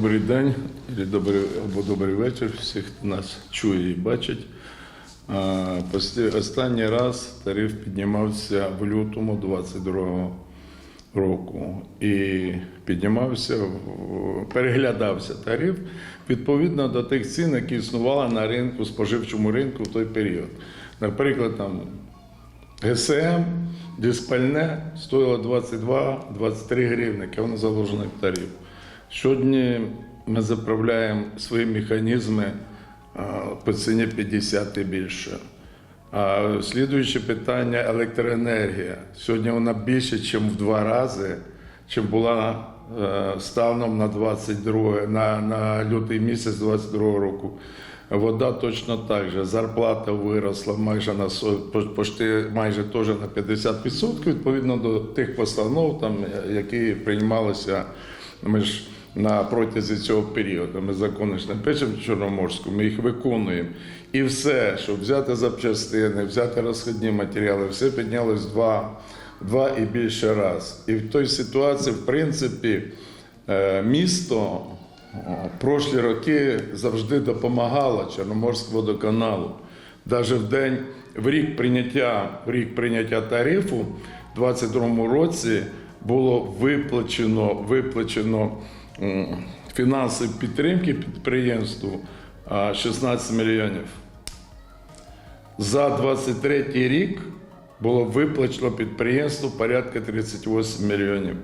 Добрий день, добрий, або добрий вечір. Всіх нас чує і бачить. Останній раз тариф піднімався в лютому 22 року. І піднімався, переглядався тариф відповідно до тих цін, які існували на ринку, споживчому ринку в той період. Наприклад, там ГСМ, диспальне стоїло 22-23 гривни, яке воно заложено в тариф. Сьогодні ми заправляємо свої механізми по ціні 50 і більше. А слідуюче питання електроенергія. Сьогодні вона більше, ніж в два рази, чим була е, станом на 22, на, на лютий місяць 22 року. Вода точно так же. Зарплата виросла майже на со- майже теж на 50%, відповідно до тих постанов, там, які приймалися. Ми ж на протязі цього періоду. Ми закони ж не пишемо Чорноморську, ми їх виконуємо. І все, щоб взяти запчастини, взяти розходні матеріали, все піднялось два, два і більше раз. І в той ситуації, в принципі, е, місто прошлі роки завжди допомагало Чорноморському водоканалу. Навіть в день в рік прийняття, в рік прийняття тарифу в 2022 році було виплачено, виплачено м, фінансові підтримки підприємству 16 мільйонів. За 23 рік було виплачено підприємству порядка 38 мільйонів.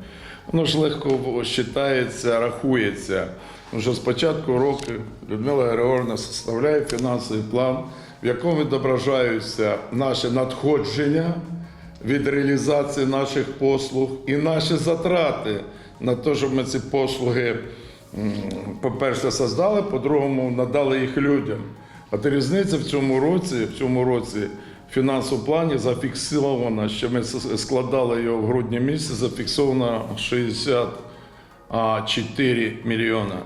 Воно ж легко вважається, рахується. Тому що з початку року Людмила Григорівна составляє фінансовий план, в якому відображаються наші надходження від реалізації наших послуг і наші затрати на те, щоб ми ці послуги, по-перше, создали, по-другому, надали їх людям. От різниця в цьому році, в цьому році в фінансовому плані зафіксована, що ми складали його в грудні місяці, зафіксовано 64 мільйона.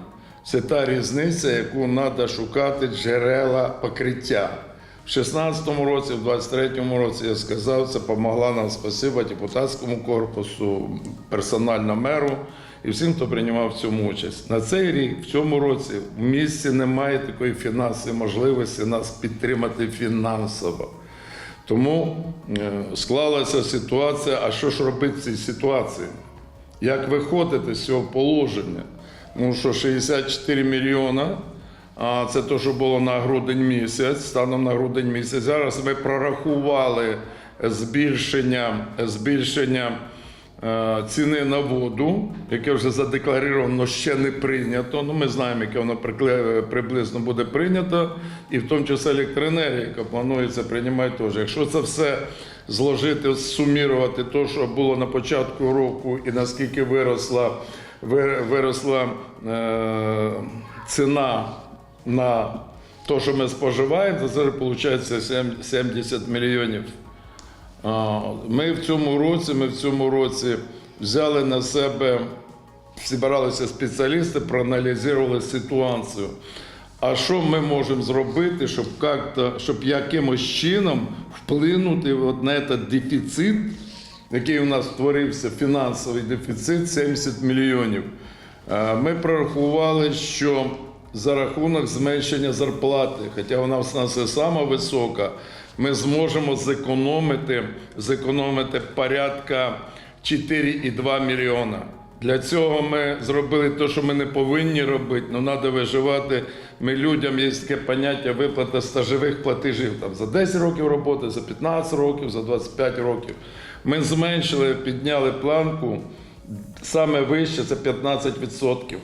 Це та різниця, яку треба шукати джерела покриття. В 16-му році, в 23-му році я сказав, це допомогла нам спасибо депутатському корпусу, персонально меру і всім, хто приймав в цьому участь. На цей рік, в цьому році, в місті немає такої фінансової можливості нас підтримати фінансово. Тому е, склалася ситуація, а що ж робити в цій ситуації? Як виходити з цього положення? Тому що 64 мільйона, це те, що було на грудень місяць, станом на грудень місяць. Зараз ми прорахували збільшення, збільшення е, ціни на воду, яке вже задекларовано, ще не прийнято. Ну, ми знаємо, яке воно приблизно буде прийнято, і в тому числі електроенергія, яка планується приймати теж. Якщо це все зложити, сумірувати те, що було на початку року, і наскільки виросла, ви- виросла е, ціна на те, що ми споживаємо, то це виходить 70 мільйонів. Ми в цьому році, ми в цьому році взяли на себе, зібралися спеціалісти, проаналізували ситуацію. А що ми можемо зробити, щоб, як-то, щоб якимось чином вплинути от на цей дефіцит, який у нас створився, фінансовий дефіцит 70 мільйонів. Е, Ми прорахували, що за рахунок зменшення зарплати, хоча вона в нас і сама висока, ми зможемо зекономити, зекономити порядка 4,2 мільйона. Для цього ми зробили те, що ми не повинні робити, але треба виживати. Ми людям є таке поняття виплата стажових платежів там, за 10 років роботи, за 15 років, за 25 років. Ми зменшили, підняли планку. Саме вище це 15%.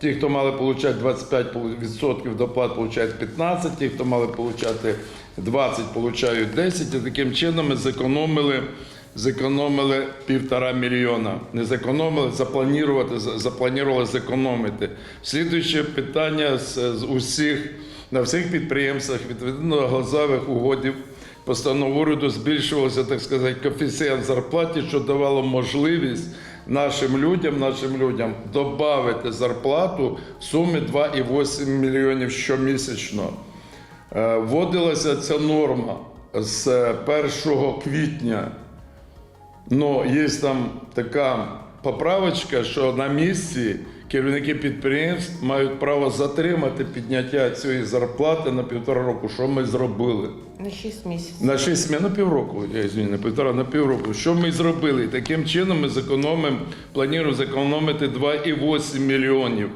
Ті, хто мали отримати 25% доплат, отримують 15%, ті, хто мали отримати 20%, отримують 10%. І таким чином ми зекономили, зекономили півтора мільйона. Не зекономили, запланувати, запланували зекономити. Слідуюче питання з, з усіх, на всіх підприємствах відповідно до глазових угодів постанову уряду збільшувався, так сказати, коефіцієнт зарплати, що давало можливість нашим людям, нашим людям додати зарплату в сумі 2,8 мільйонів щомісячно. Е, Вводилася ця норма з 1 квітня. Ну, є там така поправочка, що на місці керівники підприємств мають право затримати підняття цієї зарплати на півтора року. Що ми зробили? На 6 місяців. На 6 місяців, на півроку, я извиняю, на півтора, на півроку. Що ми зробили? Таким чином ми зекономимо, плануємо зекономити 2,8 мільйонів.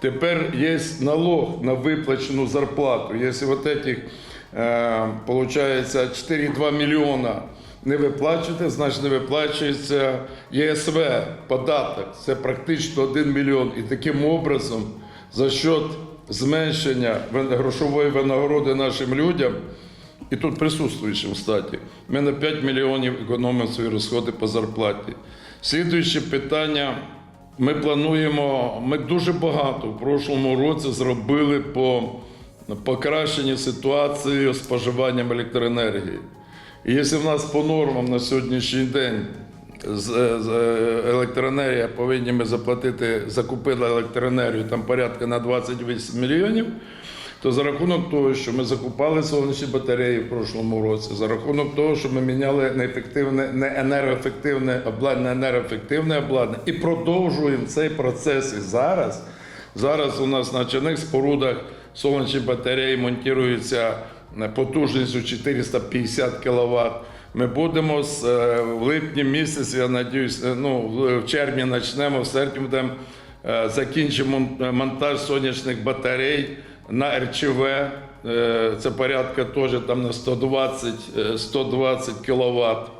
Тепер є налог на виплачену зарплату. Якщо вот этих, е, 4,2 мільйона не виплачуєте, значить не виплачується ЄСВ, податок. Це практично 1 мільйон. І таким образом, за счет зменшення грошової винагороди нашим людям, і тут присутствуючим, кстати, ми на 5 мільйонів економимо свої розходи по зарплаті. Слідуюче питання. Ми плануємо, ми дуже багато в прошлому році зробили по покращенню ситуації з споживанням електроенергії. І якщо в нас по нормам на сьогоднішній день з е, електроенергія повинні ми заплатити, закупили електроенергію там порядка на 28 мільйонів, то за рахунок того, що ми закупали сонячні батареї в прошлому році, за рахунок того, що ми міняли неефективне, не енергоефективне обладнання, на енергоефективне обладнання, і продовжуємо цей процес і зараз. Зараз у нас на чинних спорудах сонячні батареї монтуються потужністю 450 кВт. Ми будемо з е, в липні місяці, я надіюсь, е, ну в- червні почнемо, в серпні будемо е, закінчимо монтаж сонячних батарей на РЧВ. Це порядка теж там на 120, е, 120 кВт.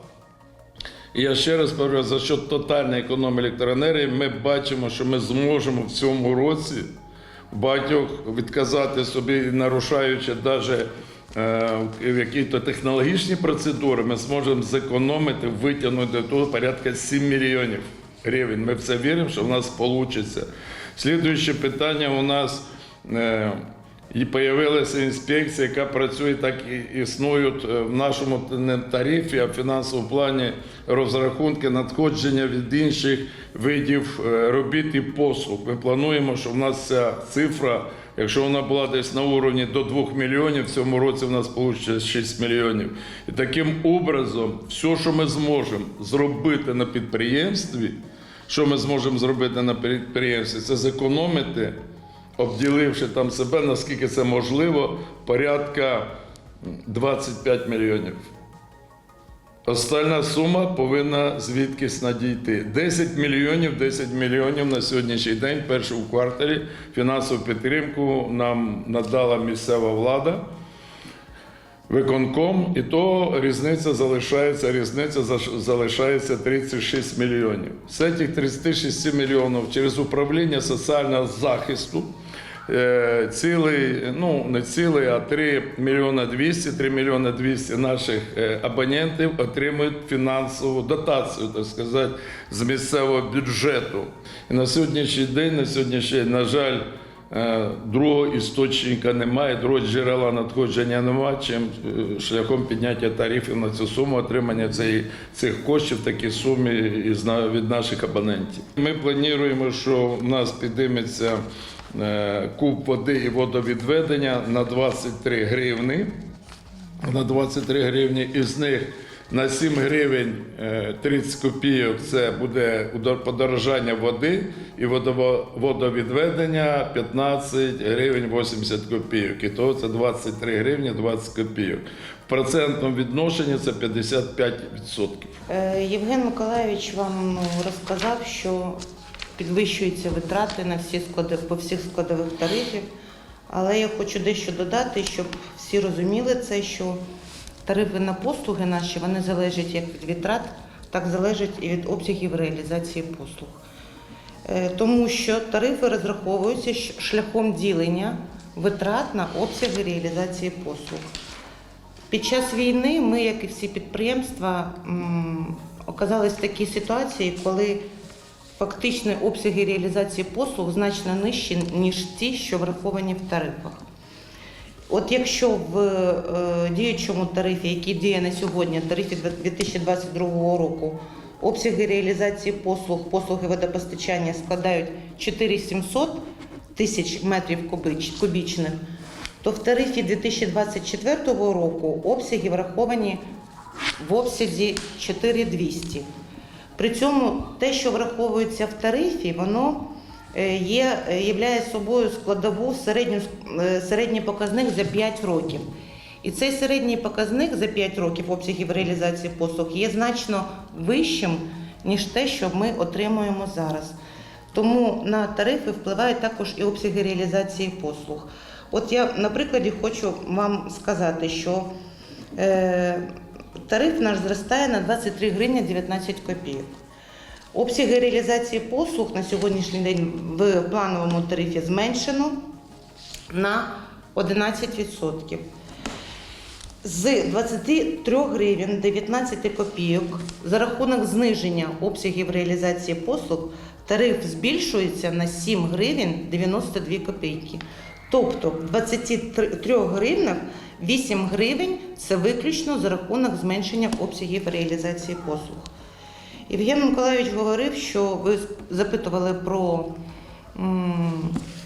І я ще раз говорю, за що тотальної економії електроенергії, ми бачимо, що ми зможемо в цьому році в багатьох відказати собі, нарушаючи навіть в якісь технологічні процедури, ми зможемо зекономити, витягнути того порядка 7 мільйонів гривень. Ми в це віримо, що в нас вийде. Слідуюче питання у нас. е, і з'явилася інспекція, яка працює, так і існують е, в нашому не тарифі, а в фінансовому плані розрахунки надходження від інших видів е, робіт і послуг. Ми плануємо, що в нас ця цифра, якщо вона була десь на уровні до 2 мільйонів, в цьому році в нас вийде 6 мільйонів. І таким образом, все, що ми зможемо зробити на підприємстві, що ми зможемо зробити на підприємстві, це зекономити обділивши там себе, наскільки це можливо, порядка 25 мільйонів. Остальна сума повинна звідкись надійти. 10 мільйонів, 10 мільйонів на сьогоднішній день, перший у кварталі, фінансову підтримку нам надала місцева влада. Виконком, і то різниця залишається, різниця залишається 36 мільйонів. З цих 36 мільйонів через управління соціального захисту цілий, ну не цілий, а 3 мільйона 200, 3 мільйона 200 наших е, абонентів отримують фінансову дотацію, так сказати, з місцевого бюджету. І на сьогоднішній день, на сьогоднішній на жаль, Е, Другого істочника немає, другого джерела надходження немає, чим е, шляхом підняття тарифів на цю суму, отримання цієї, цих коштів сумі із, від наших абонентів. Ми плануємо, що в нас підійметься е, куб води і водовідведення на 23 гривни. На 23 гривні, із них на 7 гривень е, 30 копійок це буде подорожання води і водовідведення 15 гривень 80 копійок. І того це 23 гривні 20 копійок. В процентному відношенні це 55%. Е, Євген Миколаївич вам розказав, що підвищуються витрати на всі склади, по всіх складових тарифів. Але я хочу дещо додати, щоб всі розуміли це, що тарифи на послуги наші вони залежать як від витрат, так залежать і від обсягів реалізації послуг. Е, Тому що тарифи розраховуються шляхом ділення витрат на обсяги реалізації послуг. Під час війни ми, як і всі підприємства, оказались в такій ситуації, коли фактичні обсяги реалізації послуг значно нижчі, ніж ті, що враховані в тарифах. От якщо в е, діючому тарифі, який діє на сьогодні, тарифі 2022 року, обсяги реалізації послуг, послуги водопостачання складають 4700 тисяч метрів кубічних, то в тарифі 2024 року обсяги враховані в обсязі 4200. При цьому те, що враховується в тарифі, воно е, є, е, являє собою складову середню, е, середній показник за 5 років. І цей середній показник за 5 років обсягів реалізації послуг є значно вищим, ніж те, що ми отримуємо зараз. Тому на тарифи впливають також і обсяги реалізації послуг. От я на прикладі хочу вам сказати, що тариф наш зростає на 23 гривні 19 копійок. Обсяги реалізації послуг на сьогоднішній день в плановому тарифі зменшено на 11%. З 23 гривень 19 копійок за рахунок зниження обсягів реалізації послуг тариф збільшується на 7 гривень 92 копійки. Тобто в 23 гривнах 8 гривень це виключно за рахунок зменшення обсягів реалізації послуг. Євген Миколаївич говорив, що ви запитували про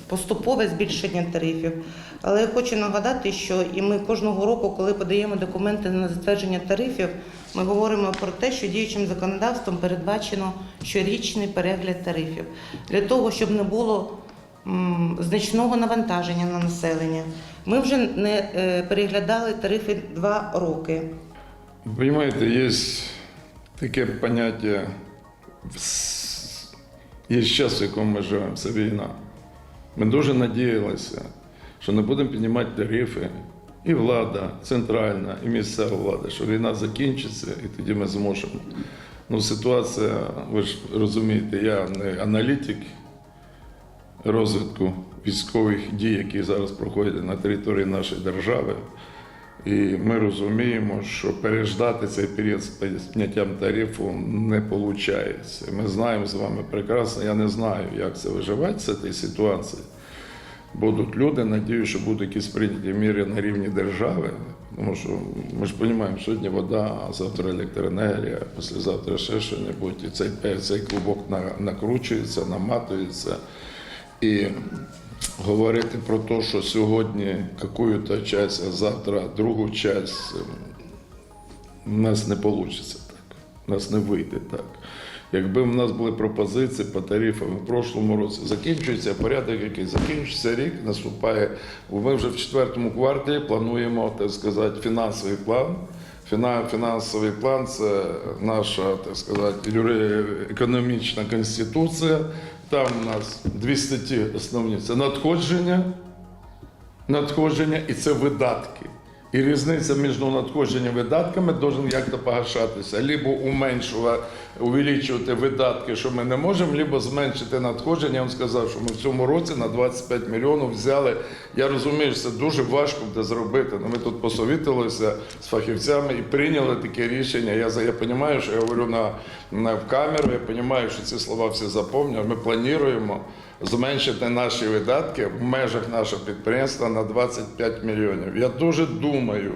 поступове збільшення тарифів. Але я хочу нагадати, що і ми кожного року, коли подаємо документи на затвердження тарифів, ми говоримо про те, що діючим законодавством передбачено щорічний перегляд тарифів для того, щоб не було значного навантаження на населення. Ми вже не е, переглядали тарифи два роки. Понимаете, есть таке поняття, є час, в якому ми живемо, це війна. Ми дуже надіялися, що не будемо піднімати тарифи, і влада центральна, і місцева влада, що війна закінчиться, і тоді ми зможемо. Ну, ситуація, ви ж розумієте, я не аналітик розвитку військових дій, які зараз проходять на території нашої держави. І ми розуміємо, що переждати цей період з підняттям тарифу не виходить. Ми знаємо з вами прекрасно, я не знаю, як це виживати з цієї ситуації. Будуть люди, надіюсь, що будуть якісь прийняті міри на рівні держави. Тому що ми ж розуміємо, сьогодні вода, а завтра електроенергія, післязавтра ще щось, і цей, цей клубок накручується, наматується. І говорити про те, що сьогодні якусь часть, а завтра другу часть, у нас не вийде так. У нас не вийде так. Якби в нас були пропозиції по тарифам в прошлому році, закінчується порядок, який закінчується рік, наступає. Ми вже в четвертому кварталі плануємо, так сказати, фінансовий план. Фінансовий план це наша, так сказати, економічна конституція. Там у нас дві статті основні: це надходження, надходження і це видатки. І різниця між надходженням видатками должен як-то погашатися. Либо уменшувати, увеличувати видатки, що ми не можемо, либо зменшити надходження. Він сказав, що ми в цьому році на 25 мільйонів взяли. Я розумію, що це дуже важко буде зробити. але ми тут посовітувалися з фахівцями і прийняли таке рішення. Я, за- я розумію, що я говорю на, на в камеру, я розумію, що ці слова всі запомнили. Ми плануємо зменшити наші видатки в межах нашого підприємства на 25 мільйонів. Я дуже думаю,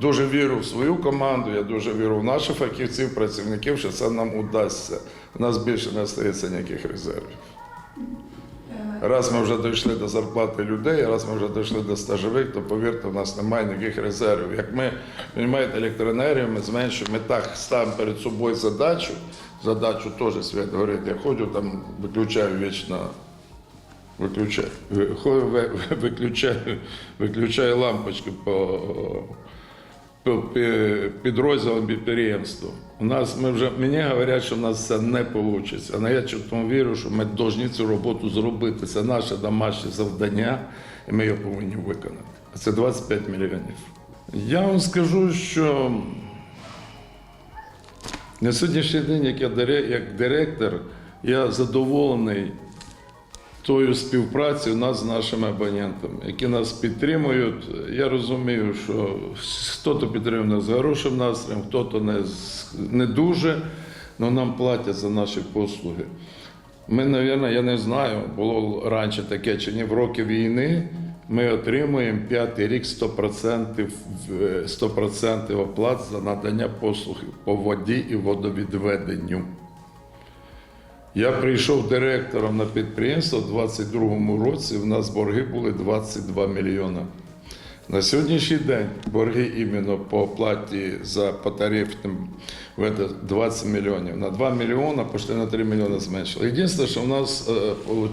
дуже вірю в свою команду, я дуже вірю в наших фахівців, працівників, що це нам удасться. У нас більше не залишиться ніяких резервів. Раз ми вже дійшли до зарплати людей, раз ми вже дійшли до стажових, то повірте, у нас немає ніяких резервів. Як ми розумієте, електроенергію, ми зменшуємо, ми так ставимо перед собою задачу. Задачу теж свят говорить, я ходжу там, виключаю вічно. Виключаю, Ви- хо- виключаю, виключаю лампочки по, по пі- підрозділам підприємства. У нас ми вже мені говорять, що в нас це не вийде. Але я чому вірю, що ми повинні цю роботу зробити. Це наше домашнє завдання, і ми його повинні виконати. А це 25 мільйонів. Я вам скажу, що на сьогоднішній день, як я як директор, я задоволений тою співпрацею нас з нашими абонентами, які нас підтримують. Я розумію, що хто-то підтримує нас з хорошим настроєм, хто-то не, не дуже, але нам платять за наші послуги. Ми, мабуть, я не знаю, було раніше таке чи ні в роки війни. Ми отримуємо п'ятий рік 100%, в- 100% оплат за надання послуг по воді і водовідведенню. Я прийшов директором на підприємство в 22-му році. В нас борги були 22 мільйони. На сьогоднішній день борги іменно по оплаті за по тарифним 20 мільйонів. На 2 мільйони пішли на 3 мільйони зменшили. Єдине, що в нас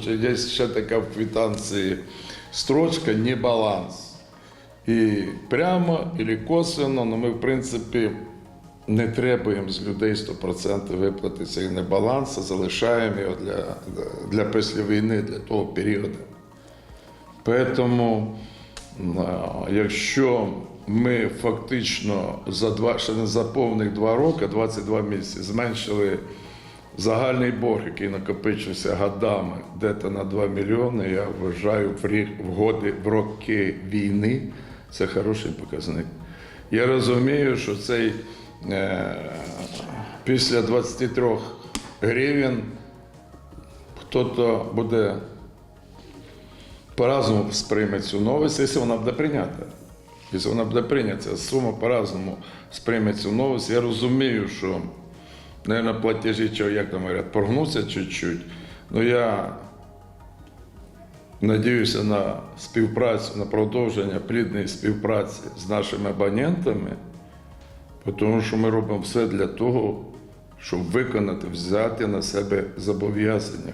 е, є ще така в квитанції строчка «не баланс». І прямо і косвенно, але ми, в принципі, не требуємо з людей 100% виплати цей небаланс, а залишаємо його для, для після війни, для того періоду. Тому, якщо ми фактично за два, ще не за повних два роки, 22 місяці, зменшили загальний борг, який накопичився годами, де-то на 2 мільйони, я вважаю, в, рік, в, годи, в роки війни це хороший показник. Я розумію, що цей після 23 гривень хто-то буде по-разному сприйме цю новость, якщо вона буде прийнята. Якщо вона буде прийнята, сума по-разному сприйме цю новость. Я розумію, що, мабуть, платежі, чого, як там говорять, прогнуться чуть-чуть. Ну я надіюся на співпрацю, на продовження плідної співпраці з нашими абонентами, тому що ми робимо все для того, щоб виконати, взяти на себе зобов'язання